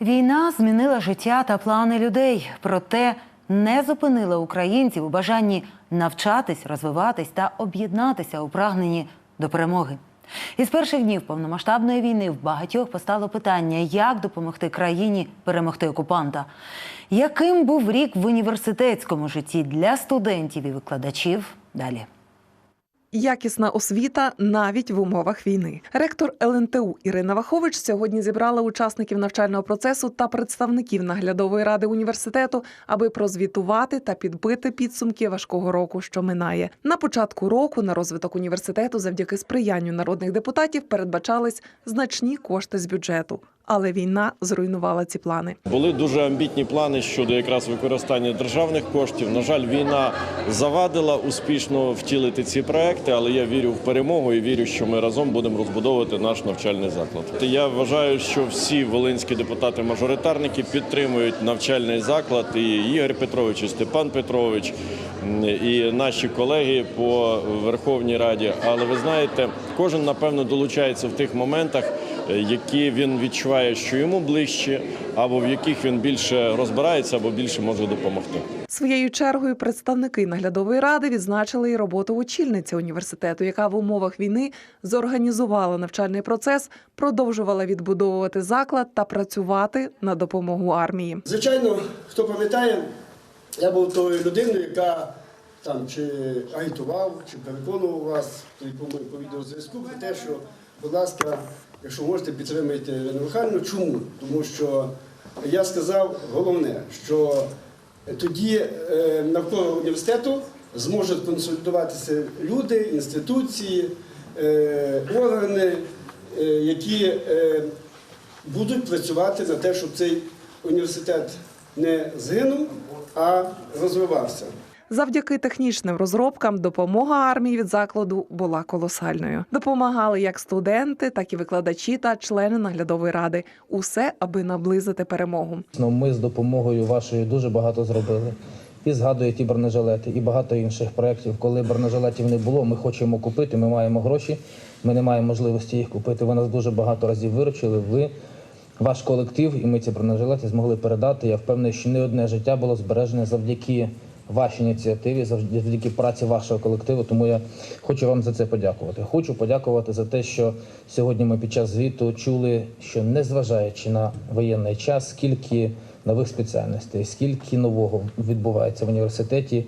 Війна змінила життя та плани людей, проте не зупинила українців у бажанні навчатись, розвиватись та об'єднатися у прагненні до перемоги. Із перших днів повномасштабної війни в багатьох постало питання, як допомогти країні перемогти окупанта. Яким був рік в університетському житті для студентів і викладачів? Далі. Якісна освіта навіть в умовах війни. Ректор ЛНТУ Ірина Вахович сьогодні зібрала учасників навчального процесу та представників наглядової ради університету, аби прозвітувати та підбити підсумки важкого року, що минає. На початку року на розвиток університету, завдяки сприянню народних депутатів, передбачались значні кошти з бюджету. Але війна зруйнувала ці плани. Були дуже амбітні плани щодо якраз використання державних коштів. На жаль, війна завадила успішно втілити ці проекти, але я вірю в перемогу і вірю, що ми разом будемо розбудовувати наш навчальний заклад. Я вважаю, що всі волинські депутати-мажоритарники підтримують навчальний заклад. І Ігор Петрович, і Степан Петрович, і наші колеги по Верховній Раді. Але ви знаєте, кожен напевно долучається в тих моментах які він відчуває, що йому ближче, або в яких він більше розбирається, або більше може допомогти. Своєю чергою представники наглядової ради відзначили і роботу очільниці університету, яка в умовах війни зорганізувала навчальний процес, продовжувала відбудовувати заклад та працювати на допомогу армії. Звичайно, хто пам'ятає, я був тою людиною, яка там чи агітував, чи переконував вас по відеозв'язку про те, що, будь ласка, якщо можете, підтримайте Ірину Михайлівну. Чому? Тому що я сказав головне, що тоді е, навколо університету зможуть консолідуватися люди, інституції, е, органи, е, які будуть працювати на те, щоб цей університет не згинув, а розвивався. Завдяки технічним розробкам допомога армії від закладу була колосальною. Допомагали як студенти, так і викладачі та члени наглядової ради. Усе, аби наблизити перемогу. Ну, Ми з допомогою вашою дуже багато зробили. І згадуєте і бронежилети, і багато інших проєктів. Коли бронежилетів не було, ми хочемо купити, ми маємо гроші, ми не маємо можливості їх купити. Ви нас дуже багато разів виручили. Ви, ваш колектив, і ми ці бронежилети змогли передати. Я впевнений, що не одне життя було збережене завдяки вашій ініціативі, завдяки праці вашого колективу. Тому я хочу вам за це подякувати. Хочу подякувати за те, що сьогодні ми під час звіту чули, що незважаючи на воєнний час, скільки нових спеціальностей, скільки нового відбувається в університеті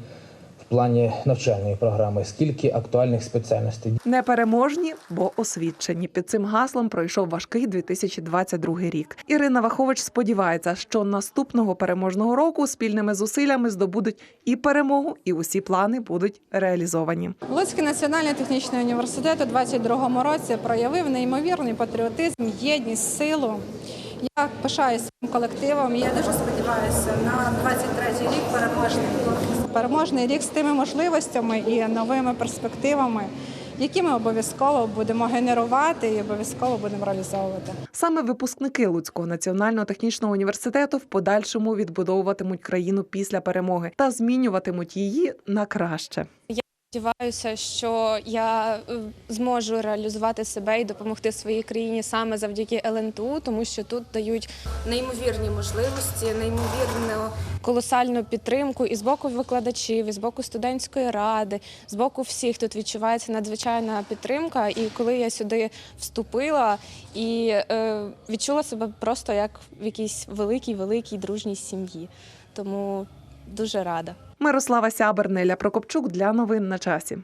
в плані навчальної програми, скільки актуальних спеціальностей. Непереможні, бо освідчені. Під цим гаслом пройшов важкий 2022 рік. Ірина Вахович сподівається, що наступного переможного року спільними зусиллями здобудуть і перемогу, і усі плани будуть реалізовані. Луцький національний технічний університет у 2022 році проявив неймовірний патріотизм, єдність, силу. Я пишаюся колективом. Я дуже сподіваюся на 23-й рік переможний. Переможний рік з тими можливостями і новими перспективами, які ми обов'язково будемо генерувати і обов'язково будемо реалізовувати. Саме випускники Луцького національного технічного університету в подальшому відбудовуватимуть країну після перемоги та змінюватимуть її на краще. Сподіваюся, що я е, зможу реалізувати себе і допомогти своїй країні саме завдяки ЛНТУ, тому що тут дають неймовірні можливості, неймовірну колосальну підтримку і з боку викладачів, і з боку студентської ради, з боку всіх тут відчувається надзвичайна підтримка. І коли я сюди вступила і е, відчула себе просто як в якійсь великій, великій дружній сім'ї. Тому дуже рада. Мирослава Сябер, Неля Прокопчук для новин на часі.